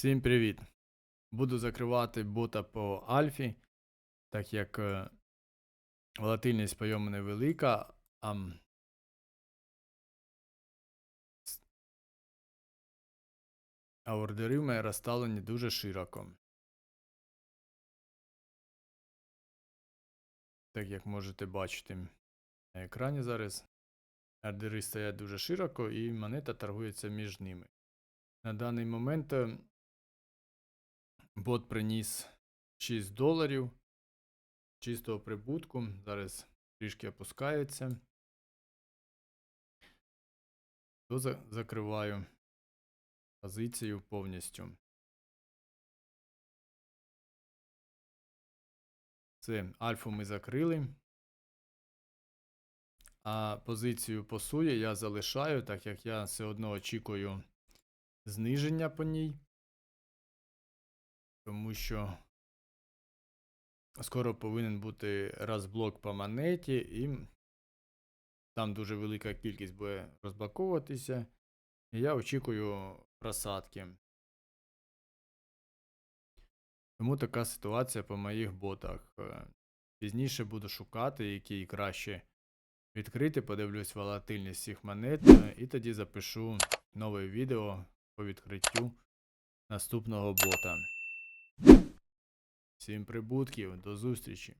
Всім привіт! Буду закривати бота по альфі, так як е, волатильність по йому невелика, а а ордери в мене розставлені дуже широко. Так як можете бачити на екрані зараз. Ордери стоять дуже широко і монета торгується між ними. На даний момент е, бот приніс 6 доларів чистого прибутку. Зараз трішки опускається. То закриваю позицію повністю. Це альфу ми закрили. А позицію по суї я залишаю, так як я все одно очікую зниження по ній. Тому що скоро повинен бути розблок по монеті, і там дуже велика кількість буде розблоковуватися. І я очікую просадки. Тому така ситуація по моїх ботах. Е, Пізніше буду шукати, який краще відкрити, подивлюсь волатильність всіх монет, е, і тоді запишу нове відео по відкриттю наступного бота. Всім прибутків, до зустрічі!